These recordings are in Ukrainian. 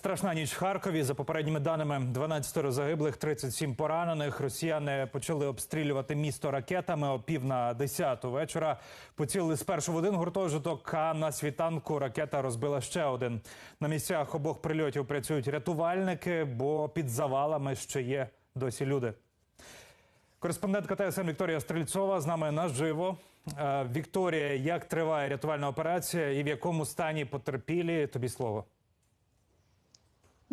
Страшна ніч в Харкові. За попередніми даними, 12 загиблих, 37 поранених. Росіяни почали обстрілювати місто ракетами о пів на 10 вечора. Поцілили спершу в один гуртожиток, а на світанку ракета розбила ще один. На місцях обох прильотів працюють рятувальники, бо під завалами ще є досі люди. Кореспондентка ТСН Вікторія Стрільцова з нами наживо. Е, Вікторія, як триває рятувальна операція і в якому стані потерпілі? Тобі слово.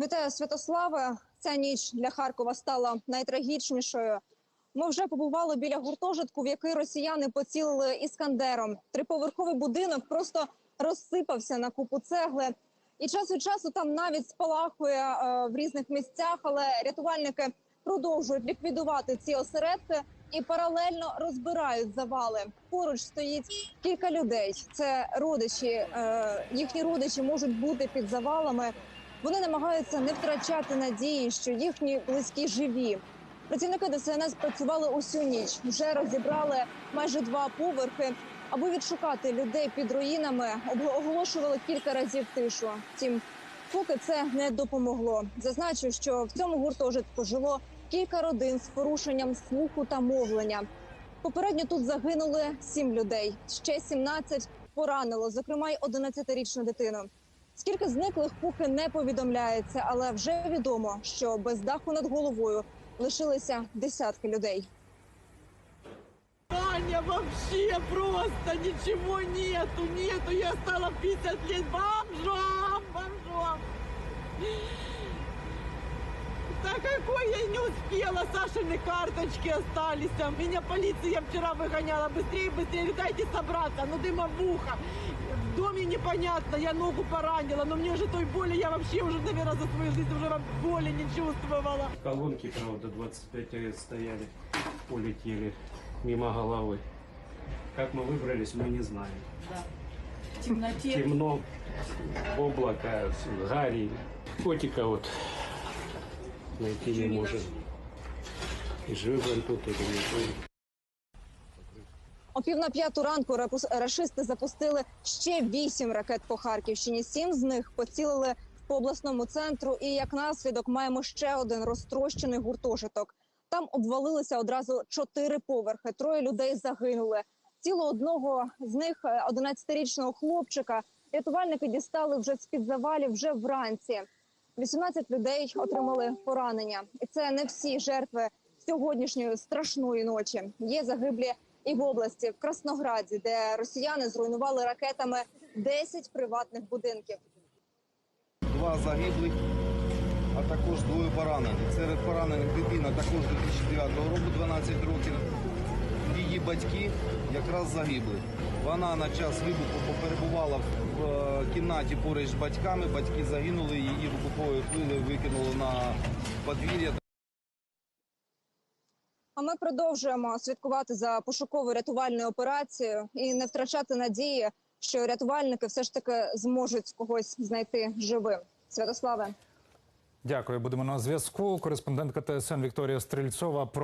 Вітаю, Святославе. Ця ніч для Харкова стала найтрагічнішою. Ми вже побували біля гуртожитку, в який росіяни поцілили іскандером. Триповерховий будинок просто розсипався на купу цегли. І час від часу там навіть спалахує е, в різних місцях, але рятувальники продовжують ліквідувати ці осередки і паралельно розбирають завали. Поруч стоїть кілька людей. Це родичі, е, їхні родичі можуть бути під завалами. Вони намагаються не втрачати надії, що їхні близькі живі. Працівники ДСНС працювали усю ніч, вже розібрали майже два поверхи. Аби відшукати людей під руїнами, оголошували кілька разів тишу. Втім, поки це не допомогло. Зазначу, що в цьому гуртожитку жило кілька родин з порушенням слуху та мовлення. Попередньо тут загинули сім людей. Ще 17 поранило, зокрема й 11-річну дитину. Скільки зниклих поки не повідомляється, але вже відомо, що без даху над головою лишилися десятки людей. Таня, вообще просто ничего нету, нету. Я стала 50 лет бомжом, бомжом. Да какой я не успела, Сашины карточки остались. там. Меня полиция вчера выгоняла. Быстрее, быстрее, дайте собраться. Ну дыма в ухо. В доме непонятно, я ногу поранила. Но мне уже той боли, я вообще уже, наверное, за свою жизнь уже боли не чувствовала. Колонки, правда, 25 лет стояли, улетели мимо головы. Как мы выбрались, мы не знаем. В темноте. Темно, облако, гарри. Котика вот найти не можем. И жив он тут, или не. О пів на п'яту ранку рашисти запустили ще вісім ракет по Харківщині. Сім з них поцілили по обласному центру. І як наслідок маємо ще один розтрощений гуртожиток. Там обвалилися одразу чотири поверхи. Троє людей загинули. Тіло одного з них, е, 11-річного хлопчика, рятувальники дістали вже з під завалів вже вранці. 18 людей отримали поранення, і це не всі жертви сьогоднішньої страшної ночі. Є загиблі і в області, в Краснограді, де росіяни зруйнували ракетами 10 приватних будинків. два загиблих, а також двоє поранених. Серед поранених дитина також 2009 року, 12 років. Її батьки якраз загибли. Вона на час вибуху перебувала в е, кімнаті поруч з батьками. Батьки загинули, її вибуховою хвилею викинуло на подвір'я. А ми продовжуємо слідкувати за пошуковою рятувальною операцією і не втрачати надії, що рятувальники все ж таки зможуть когось знайти живим. Святославе. Дякую. Будемо на зв'язку. Кореспондентка ТСН Вікторія Стрільцова. Про